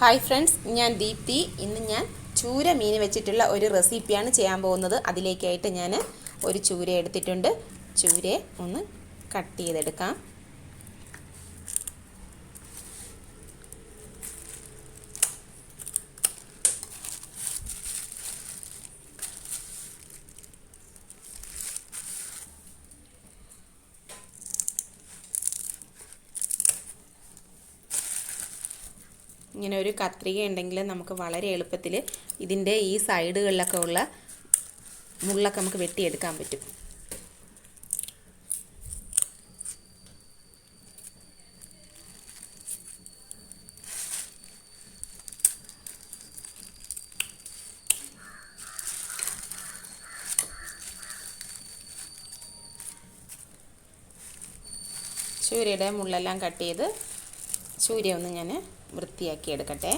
Hi friends ഞാൻ ദീപ്തി. ഇന്ന് ഞാൻ ചൂര മീൻ വെച്ചിട്ടുള്ള ഒരു റെസിപ്പിയാണ് ചെയ്യാൻ പോകുന്നത്. അതിലേക്കായിട്ട് ഞാൻ ഒരു ചൂര എടുത്തിട്ടുണ്ട്. ചൂരയെ ഒന്ന് കട്ട് ചെയ്തെടുക്കാം. ഇങ്ങനെ ഒരു കത്രിക ഉണ്ടെങ്കിൽ നമുക്ക് വളരെ എളുപ്പത്തിൽ ഇതിന്റെ ഈ സൈഡുകളിലൊക്കെ ഉള്ള മുള്ളൊക്കെ നമുക്ക് വെട്ടിയെടുക്കാൻ പറ്റും. ചൂരയുടെ മുള്ളെല്ലാം കട്ട് ചെയ്ത് ചൂര ഒന്ന് ഞാൻ വൃത്തിയാക്കി എടുക്കട്ടെ.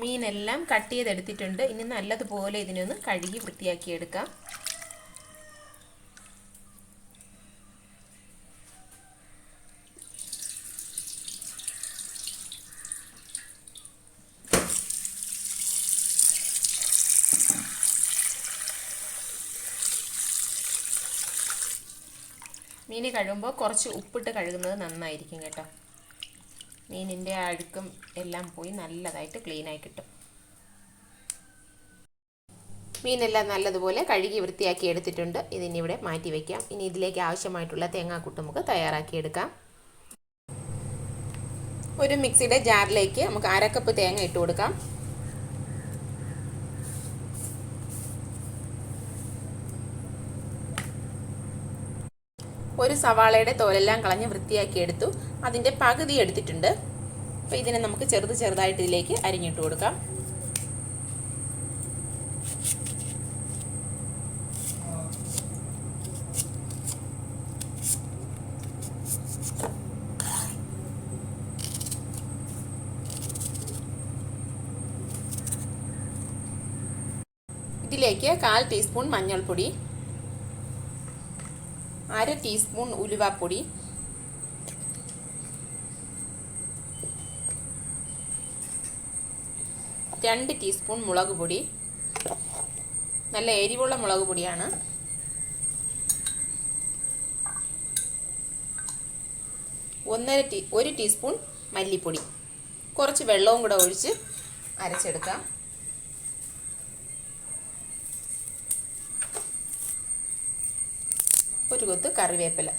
മീനെല്ലാം കട്ട് ചെയ്തെടുത്തിട്ടുണ്ട്. ഇനി നല്ലതുപോലെ ഇതിനൊന്ന് കഴുകി വൃത്തിയാക്കി എടുക്കാം. മീൻ കഴുകുമ്പോൾ കുറച്ച് ഉപ്പിട്ട് കഴുകുന്നത് നന്നായിരിക്കും കേട്ടോ. മീനിന്റെ അഴുക്കും എല്ലാം പോയി നല്ലതായിട്ട് ക്ലീനായി കിട്ടും. മീനെല്ലാം നല്ലതുപോലെ കഴുകി വൃത്തിയാക്കി എടുത്തിട്ടുണ്ട്. ഇതിനിവിടെ മാറ്റി വയ്ക്കാം ഇനി ഇതിലേക്ക് ആവശ്യമായിട്ടുള്ള തേങ്ങാക്കൂട്ട് നമുക്ക് തയ്യാറാക്കിയെടുക്കാം ഒരു മിക്സിയുടെ ജാറിലേക്ക് നമുക്ക് അരക്കപ്പ് തേങ്ങ ഇട്ട് കൊടുക്കാം. ഒരു സവാളയുടെ തോലെല്ലാം കളഞ്ഞ് വൃത്തിയാക്കി എടുത്തു. അതിന്റെ പകുതി എടുത്തിട്ടുണ്ട്. അപ്പോൾ ഇതിനെ നമുക്ക് ചെറുത് ചെറുതായിട്ട് ഇതിലേക്ക് അരിഞ്ഞിട്ട് കൊടുക്കാം. ഇതിലേക്ക് കാൽ ടീസ്പൂൺ മഞ്ഞൾപ്പൊടി. അര ടീസ്പൂൺ ഉലുവാപ്പൊടി. രണ്ട് ടീസ്പൂൺ മുളക് പൊടി. നല്ല എരിവുള്ള മുളക് പൊടിയാണ്. ഒന്നര ടീ ഒരു ടീസ്പൂൺ മല്ലിപ്പൊടി. കുറച്ച് വെള്ളവും കൂടെ ഒഴിച്ച് അരച്ചെടുക്കാം. ഒരു കൊത്ത് കറിവേപ്പില.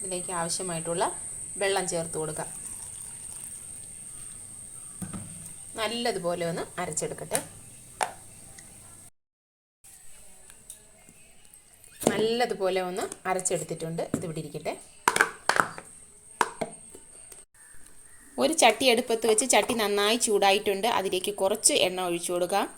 ഇതിലേക്ക് ആവശ്യമായിട്ടുള്ള വെള്ളം ചേർത്ത് കൊടുക്കാം. നല്ലതുപോലെ ഒന്ന് അരച്ചെടുക്കട്ടെ. നല്ലതുപോലെ ഒന്ന് അരച്ചെടുത്തിട്ടുണ്ട്. ഇതിവിടെ ഇരിക്കട്ടെ. ഒരു ചട്ടി അടുപ്പത്ത് വെച്ച് ചട്ടി നന്നായി ചൂടായിട്ടുണ്ട്. അതിലേക്ക് കുറച്ച് എണ്ണ ഒഴിച്ചു കൊടുക്കാം.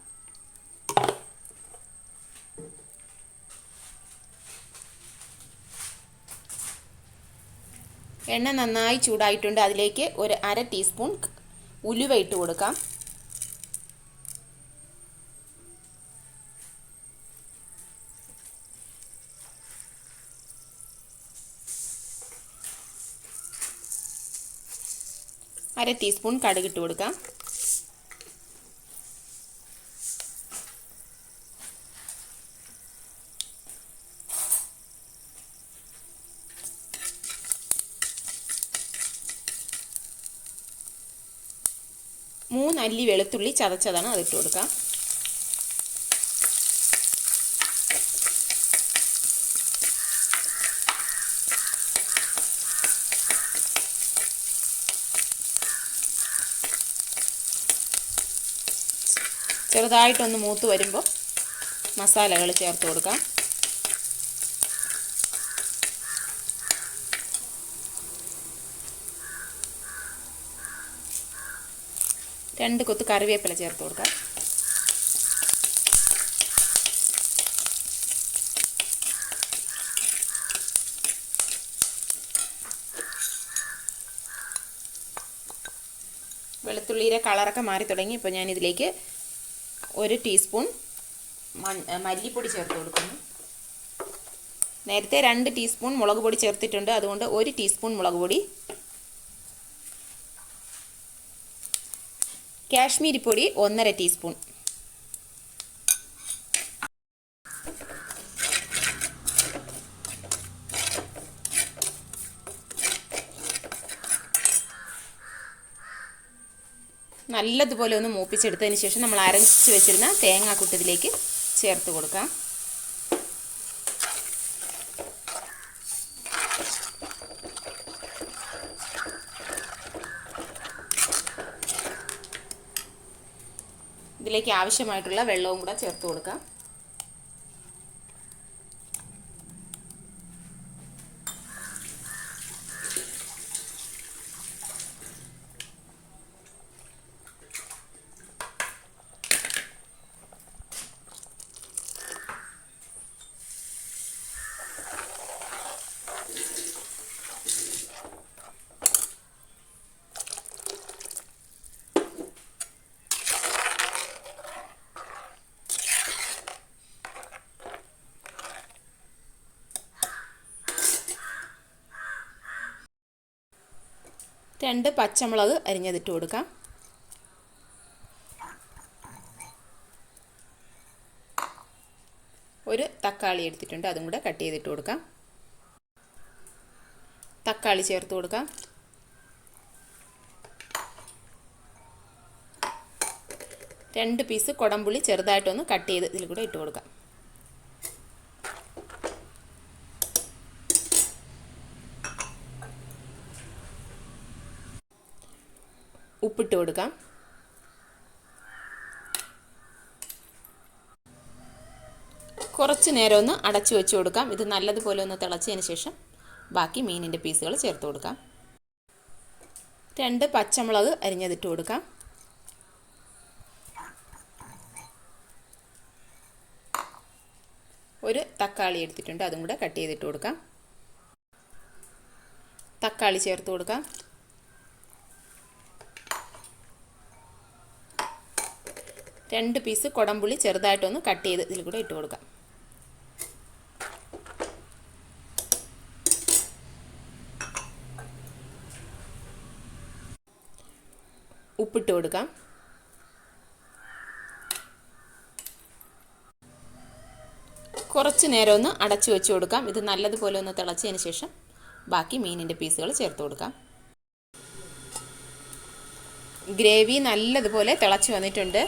എണ്ണ നന്നായി ചൂടായിട്ടുണ്ട്. അതിലേക്ക് ഒരു അര ടീസ്പൂൺ ഉലുവ ഇട്ട് കൊടുക്കാം. അര ടീസ്പൂൺ കടുകിട്ട് കൊടുക്കാം. അല്ലി വെളുത്തുള്ളി ചതച്ചതാണ് അതിട്ട് കൊടുക്കാം. ചെറുതായിട്ടൊന്ന് മൂത്ത് വരുമ്പോൾ മസാലകൾ ചേർത്ത് കൊടുക്കാം. രണ്ട് കൊത്ത് കറിവേപ്പില ചേർത്ത് കൊടുക്കാം. വെളുത്തുള്ളിയുടെ കളറൊക്കെ മാറി തുടങ്ങി. ഇപ്പോൾ ഞാനിതിലേക്ക് ഒരു ടീസ്പൂൺ മല്ലിപ്പൊടി ചേർത്ത് കൊടുക്കുന്നു. നേരത്തെ രണ്ട് ടീസ്പൂൺ മുളക് പൊടി ചേർത്തിട്ടുണ്ട്. അതുകൊണ്ട് ഒരു ടീസ്പൂൺ മുളക് പൊടി കാശ്മീരി പൊടി ഒന്നര ടീസ്പൂൺ. നല്ലതുപോലെ ഒന്ന് മൂപ്പിച്ചെടുത്തതിന് ശേഷം നമ്മൾ അരച്ച് വെച്ചിരുന്ന തേങ്ങാക്കൂട്ടത്തിലേക്ക് ചേർത്ത് കൊടുക്കാം. ഇതിലേക്ക് ആവശ്യമായിട്ടുള്ള വെള്ളവും കൂടെ ചേർത്ത് കൊടുക്കാം. രണ്ട് പച്ചമുളക് അരിഞ്ഞതിട്ട് കൊടുക്കാം. ഒരു തക്കാളി എടുത്തിട്ടുണ്ട് അതും കൂടെ കട്ട് ചെയ്തിട്ട് കൊടുക്കാം. തക്കാളി ചേർത്ത് കൊടുക്കാം. രണ്ട് പീസ് കുടംപുളി ചെറുതായിട്ടൊന്ന് കട്ട് ചെയ്ത് ഇതിൽ കൂടെ ഇട്ട് കൊടുക്കാം. ഉപ്പിട്ട് കൊടുക്കാം. കുറച്ച് നേരം ഒന്ന് അടച്ചു വെച്ച് കൊടുക്കാം. ഇത് നല്ലതുപോലെ ഒന്ന് തിളച്ചതിന് ശേഷം ബാക്കി മീനിന്റെ പീസുകൾ ചേർത്ത് കൊടുക്കാം. രണ്ട് പച്ചമുളക് അരിഞ്ഞതിട്ട് കൊടുക്കാം. ഒരു തക്കാളി എടുത്തിട്ടുണ്ട്. അതും കൂടെ കട്ട് ചെയ്തിട്ട് കൊടുക്കാം. തക്കാളി ചേർത്ത് കൊടുക്കാം. രണ്ട് പീസ് കുടംപുളി ചെറുതായിട്ടൊന്ന് കട്ട് ചെയ്ത് ഇതിൽ കൂടെ ഇട്ട് കൊടുക്കാം. ഉപ്പിട്ട് കൊടുക്കാം. കുറച്ച് നേരം ഒന്ന് അടച്ചു വെച്ച് കൊടുക്കാം. ഇത് നല്ലതുപോലെ ഒന്ന് തിളച്ചതിന് ശേഷം ബാക്കി മീനിന്റെ പീസുകൾ ചേർത്ത് കൊടുക്കാം. ഗ്രേവി നല്ലതുപോലെ തിളച്ച് വന്നിട്ടുണ്ട്.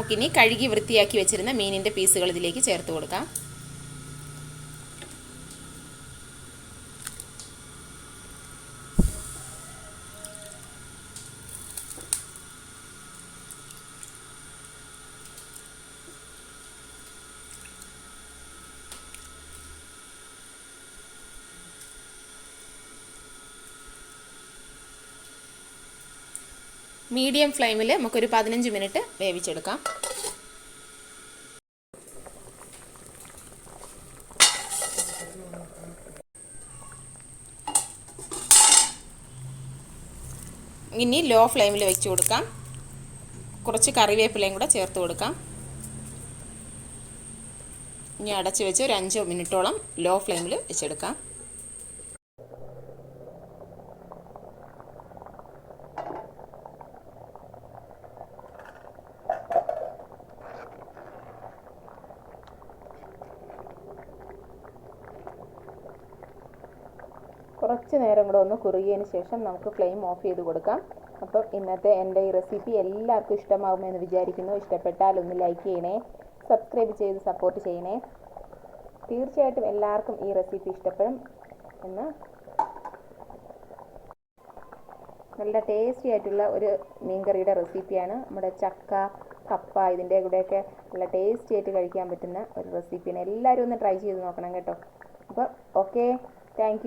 നമുക്കിനി കഴുകി വൃത്തിയാക്കി വെച്ചിരുന്ന മീനിന്റെ പീസുകൾ ഇതിലേക്ക് ചേർത്ത് കൊടുക്കാം. മീഡിയം ഫ്ലെയിമിൽ നമുക്കൊരു പതിനഞ്ച് മിനിറ്റ് വേവിച്ചെടുക്കാം. ഇനി ലോ ഫ്ലെയിമിൽ വെച്ച് കൊടുക്കാം. കുറച്ച് കറിവേപ്പിലയും കൂടെ ചേർത്ത് കൊടുക്കാം. ഇനി അടച്ച് വെച്ച് ഒരു അഞ്ച് മിനിറ്റോളം ലോ ഫ്ലെയിമിൽ വെച്ചെടുക്കാം. കുറച്ച് നേരം കൂടെ ഒന്ന് കുറുകിയതിന് ശേഷം നമുക്ക് ഫ്ലെയിം ഓഫ് ചെയ്ത് കൊടുക്കാം. അപ്പം ഇന്നത്തെ എന്റെ ഈ റെസിപ്പി എല്ലാവർക്കും ഇഷ്ടമാകുമെന്ന് വിചാരിക്കുന്നു. ഇഷ്ടപ്പെട്ടാൽ ഒന്ന് ലൈക്ക് ചെയ്യണേ. സബ്സ്ക്രൈബ് ചെയ്ത് സപ്പോർട്ട് ചെയ്യണേ. തീർച്ചയായിട്ടും എല്ലാവർക്കും ഈ റെസിപ്പി ഇഷ്ടപ്പെടും എന്ന് നല്ല ടേസ്റ്റി ആയിട്ടുള്ള ഒരു മീൻകറിയുടെ റെസിപ്പിയാണ് നമ്മുടെ ചക്ക കപ്പ ഇതിന്റെ കൂടെയൊക്കെ നല്ല ടേസ്റ്റി ആയിട്ട് കഴിക്കാൻ പറ്റുന്ന ഒരു റെസിപ്പിയാണ് എല്ലാവരും ഒന്ന് ട്രൈ ചെയ്ത് നോക്കണം കേട്ടോ. അപ്പോൾ ഓക്കെ താങ്ക്